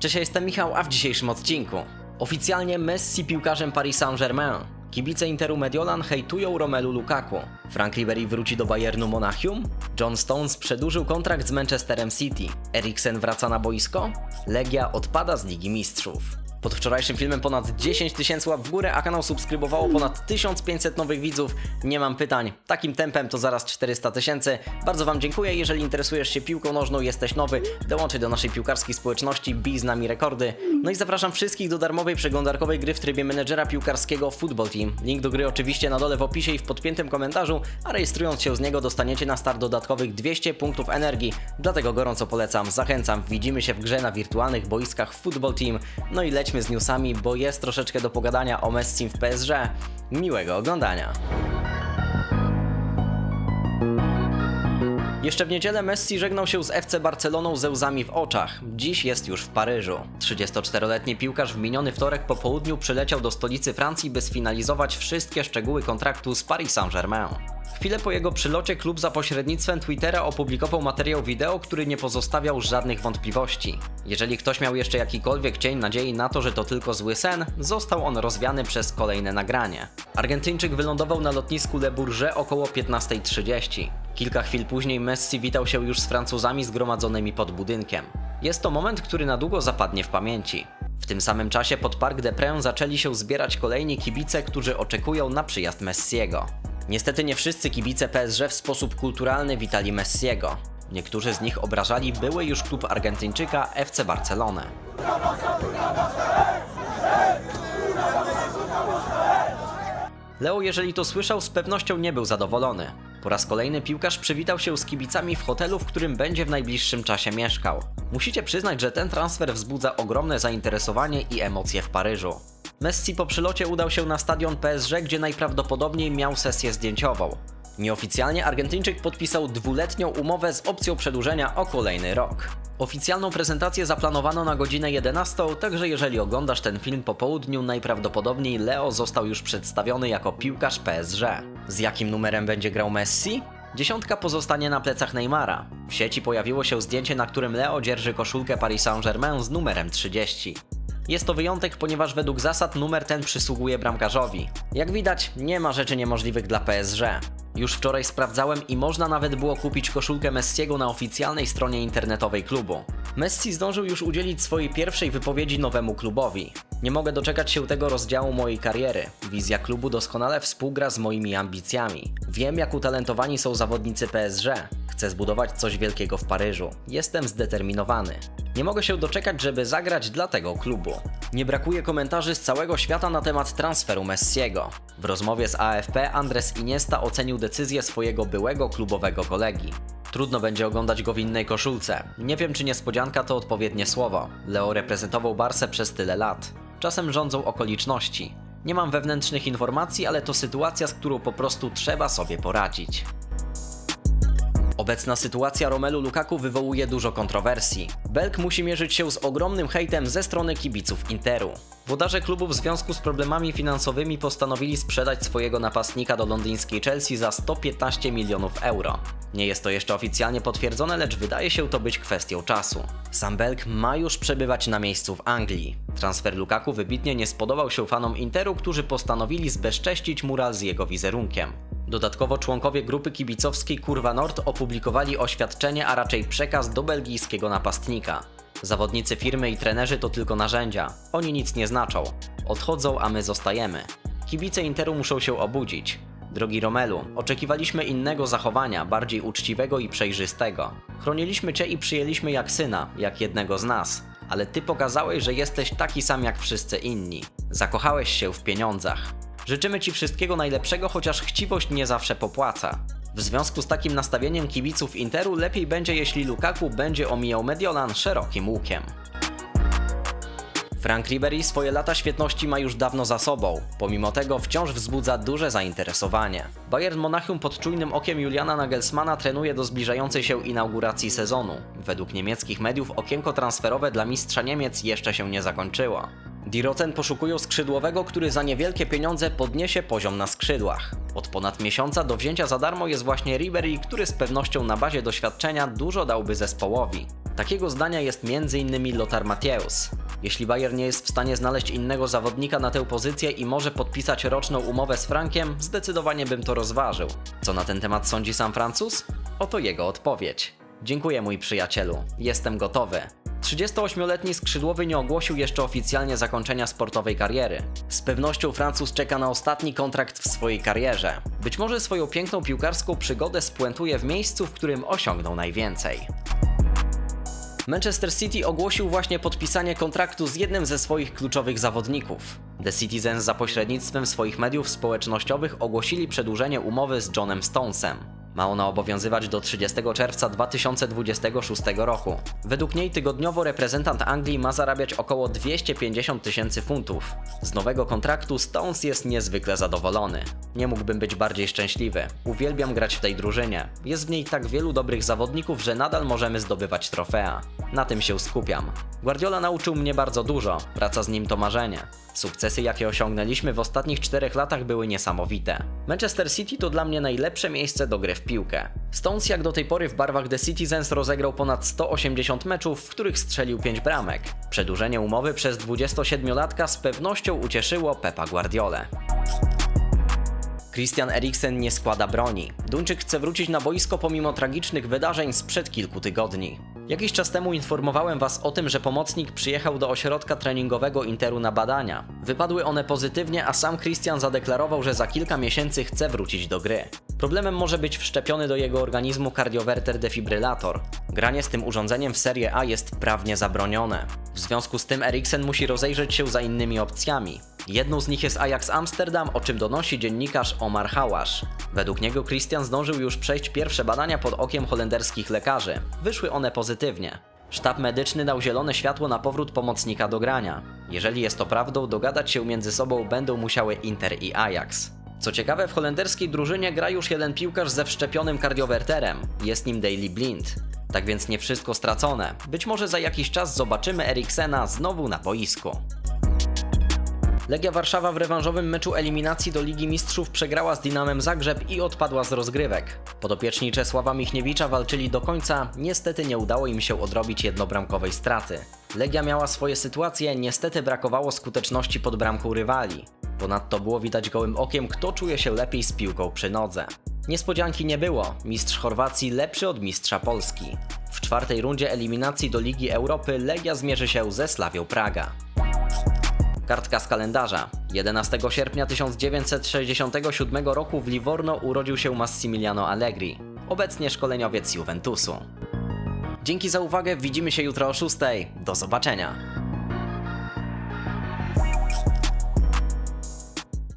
Cześć, ja jestem Michał, a w dzisiejszym odcinku. Oficjalnie Messi piłkarzem Paris Saint-Germain. Kibice Interu Mediolan hejtują Romelu Lukaku. Frank Ribery wróci do Bayernu Monachium. John Stones przedłużył kontrakt z Manchesterem City. Eriksen wraca na boisko. Legia odpada z Ligi Mistrzów pod wczorajszym filmem ponad 10 tysięcy łap w górę, a kanał subskrybowało ponad 1500 nowych widzów. Nie mam pytań. Takim tempem to zaraz 400 tysięcy. Bardzo Wam dziękuję. Jeżeli interesujesz się piłką nożną, jesteś nowy, dołączaj do naszej piłkarskiej społeczności, bij z nami rekordy. No i zapraszam wszystkich do darmowej przeglądarkowej gry w trybie menedżera piłkarskiego Football Team. Link do gry oczywiście na dole w opisie i w podpiętym komentarzu, a rejestrując się z niego dostaniecie na start dodatkowych 200 punktów energii. Dlatego gorąco polecam, zachęcam. Widzimy się w grze na wirtualnych boiskach Football Team. No i lećmy z newsami, bo jest troszeczkę do pogadania o Messi w PSG. Miłego oglądania. Jeszcze w niedzielę Messi żegnał się z FC Barceloną ze łzami w oczach. Dziś jest już w Paryżu. 34-letni piłkarz w miniony wtorek po południu przyleciał do stolicy Francji, by sfinalizować wszystkie szczegóły kontraktu z Paris Saint-Germain. Chwilę po jego przylocie klub za pośrednictwem Twittera opublikował materiał wideo, który nie pozostawiał żadnych wątpliwości. Jeżeli ktoś miał jeszcze jakikolwiek cień nadziei na to, że to tylko zły sen, został on rozwiany przez kolejne nagranie. Argentyńczyk wylądował na lotnisku Le Bourget około 15.30. Kilka chwil później Messi witał się już z Francuzami zgromadzonymi pod budynkiem. Jest to moment, który na długo zapadnie w pamięci. W tym samym czasie pod Parc des Princes zaczęli się zbierać kolejni kibice, którzy oczekują na przyjazd Messiego. Niestety nie wszyscy kibice PSG w sposób kulturalny witali Messiego. Niektórzy z nich obrażali były już klub Argentyńczyka FC Barcelonę. Leo, jeżeli to słyszał, z pewnością nie był zadowolony. Po raz kolejny piłkarz przywitał się z kibicami w hotelu, w którym będzie w najbliższym czasie mieszkał. Musicie przyznać, że ten transfer wzbudza ogromne zainteresowanie i emocje w Paryżu. Messi po przylocie udał się na stadion PSG, gdzie najprawdopodobniej miał sesję zdjęciową. Nieoficjalnie Argentyńczyk podpisał dwuletnią umowę z opcją przedłużenia o kolejny rok. Oficjalną prezentację zaplanowano na godzinę 11, także jeżeli oglądasz ten film po południu, najprawdopodobniej Leo został już przedstawiony jako piłkarz PSG. Z jakim numerem będzie grał Messi? Dziesiątka pozostanie na plecach Neymara. W sieci pojawiło się zdjęcie, na którym Leo dzierży koszulkę Paris Saint-Germain z numerem 30. Jest to wyjątek, ponieważ według zasad numer ten przysługuje bramkarzowi. Jak widać, nie ma rzeczy niemożliwych dla PSG. Już wczoraj sprawdzałem i można nawet było kupić koszulkę Messiego na oficjalnej stronie internetowej klubu. Messi zdążył już udzielić swojej pierwszej wypowiedzi nowemu klubowi. Nie mogę doczekać się tego rozdziału mojej kariery. Wizja klubu doskonale współgra z moimi ambicjami. Wiem, jak utalentowani są zawodnicy PSG. Chcę zbudować coś wielkiego w Paryżu. Jestem zdeterminowany. Nie mogę się doczekać, żeby zagrać dla tego klubu. Nie brakuje komentarzy z całego świata na temat transferu Messiego. W rozmowie z AFP Andres Iniesta ocenił decyzję swojego byłego klubowego kolegi. Trudno będzie oglądać go w innej koszulce. Nie wiem, czy niespodzianka to odpowiednie słowo. Leo reprezentował Barsę przez tyle lat. Czasem rządzą okoliczności. Nie mam wewnętrznych informacji, ale to sytuacja, z którą po prostu trzeba sobie poradzić. Obecna sytuacja Romelu Lukaku wywołuje dużo kontrowersji. Belk musi mierzyć się z ogromnym hejtem ze strony kibiców Interu. Włodarze klubu w związku z problemami finansowymi postanowili sprzedać swojego napastnika do londyńskiej Chelsea za 115 milionów euro. Nie jest to jeszcze oficjalnie potwierdzone, lecz wydaje się to być kwestią czasu. Sam Belk ma już przebywać na miejscu w Anglii. Transfer Lukaku wybitnie nie spodobał się fanom Interu, którzy postanowili zbezcześcić mural z jego wizerunkiem. Dodatkowo członkowie grupy kibicowskiej Kurwa Nord opublikowali oświadczenie, a raczej przekaz do belgijskiego napastnika. Zawodnicy firmy i trenerzy to tylko narzędzia. Oni nic nie znaczą. Odchodzą, a my zostajemy. Kibice Interu muszą się obudzić. Drogi Romelu, oczekiwaliśmy innego zachowania, bardziej uczciwego i przejrzystego. Chroniliśmy cię i przyjęliśmy jak syna, jak jednego z nas. Ale ty pokazałeś, że jesteś taki sam jak wszyscy inni. Zakochałeś się w pieniądzach. Życzymy Ci wszystkiego najlepszego, chociaż chciwość nie zawsze popłaca. W związku z takim nastawieniem kibiców Interu lepiej będzie, jeśli Lukaku będzie omijał Mediolan szerokim łukiem. Frank Ribery swoje lata świetności ma już dawno za sobą, pomimo tego wciąż wzbudza duże zainteresowanie. Bayern Monachium pod czujnym okiem Juliana Nagelsmana trenuje do zbliżającej się inauguracji sezonu. Według niemieckich mediów okienko transferowe dla mistrza Niemiec jeszcze się nie zakończyło. Die Roten poszukują skrzydłowego, który za niewielkie pieniądze podniesie poziom na skrzydłach. Od ponad miesiąca do wzięcia za darmo jest właśnie Ribery, który z pewnością na bazie doświadczenia dużo dałby zespołowi. Takiego zdania jest m.in. Lothar Matthäus. Jeśli Bayern nie jest w stanie znaleźć innego zawodnika na tę pozycję i może podpisać roczną umowę z Frankiem, zdecydowanie bym to rozważył. Co na ten temat sądzi sam Francuz? Oto jego odpowiedź. Dziękuję mój przyjacielu, jestem gotowy. 38-letni skrzydłowy nie ogłosił jeszcze oficjalnie zakończenia sportowej kariery. Z pewnością Francuz czeka na ostatni kontrakt w swojej karierze. Być może swoją piękną piłkarską przygodę spuentuje w miejscu, w którym osiągnął najwięcej. Manchester City ogłosił właśnie podpisanie kontraktu z jednym ze swoich kluczowych zawodników. The Citizens za pośrednictwem swoich mediów społecznościowych ogłosili przedłużenie umowy z Johnem Stonesem. Ma ona obowiązywać do 30 czerwca 2026 roku. Według niej tygodniowo reprezentant Anglii ma zarabiać około 250 tysięcy funtów. Z nowego kontraktu Stones jest niezwykle zadowolony. Nie mógłbym być bardziej szczęśliwy. Uwielbiam grać w tej drużynie. Jest w niej tak wielu dobrych zawodników, że nadal możemy zdobywać trofea. Na tym się skupiam. Guardiola nauczył mnie bardzo dużo. Praca z nim to marzenie. Sukcesy, jakie osiągnęliśmy w ostatnich czterech latach, były niesamowite. Manchester City to dla mnie najlepsze miejsce do gry w piłkę. Stones jak do tej pory w barwach The Citizens rozegrał ponad 180 meczów, w których strzelił 5 bramek. Przedłużenie umowy przez 27-latka z pewnością ucieszyło Pepa Guardiolę. Christian Eriksen nie składa broni. Duńczyk chce wrócić na boisko pomimo tragicznych wydarzeń sprzed kilku tygodni. Jakiś czas temu informowałem Was o tym, że pomocnik przyjechał do ośrodka treningowego Interu na badania. Wypadły one pozytywnie, a sam Christian zadeklarował, że za kilka miesięcy chce wrócić do gry. Problemem może być wszczepiony do jego organizmu kardiowerter defibrylator. Granie z tym urządzeniem w Serie A jest prawnie zabronione. W związku z tym Eriksen musi rozejrzeć się za innymi opcjami. Jedną z nich jest Ajax Amsterdam, o czym donosi dziennikarz Omar Hałasz. Według niego Christian zdążył już przejść pierwsze badania pod okiem holenderskich lekarzy. Wyszły one pozytywnie. Sztab medyczny dał zielone światło na powrót pomocnika do grania. Jeżeli jest to prawdą, dogadać się między sobą będą musiały Inter i Ajax. Co ciekawe, w holenderskiej drużynie gra już jeden piłkarz ze wszczepionym kardiowerterem. Jest nim Daily Blind. Tak więc nie wszystko stracone. Być może za jakiś czas zobaczymy Eriksena znowu na boisku. Legia Warszawa w rewanżowym meczu eliminacji do Ligi Mistrzów przegrała z Dinamem Zagrzeb i odpadła z rozgrywek. Podopieczni Czesława Michniewicza walczyli do końca, niestety nie udało im się odrobić jednobramkowej straty. Legia miała swoje sytuacje, niestety brakowało skuteczności pod bramką rywali. Ponadto było widać gołym okiem, kto czuje się lepiej z piłką przy nodze. Niespodzianki nie było, mistrz Chorwacji lepszy od mistrza Polski. W czwartej rundzie eliminacji do Ligi Europy Legia zmierzy się ze Slawią Praga. Kartka z kalendarza. 11 sierpnia 1967 roku w Livorno urodził się Massimiliano Allegri, obecnie szkoleniowiec Juventusu. Dzięki za uwagę, widzimy się jutro o 6. Do zobaczenia.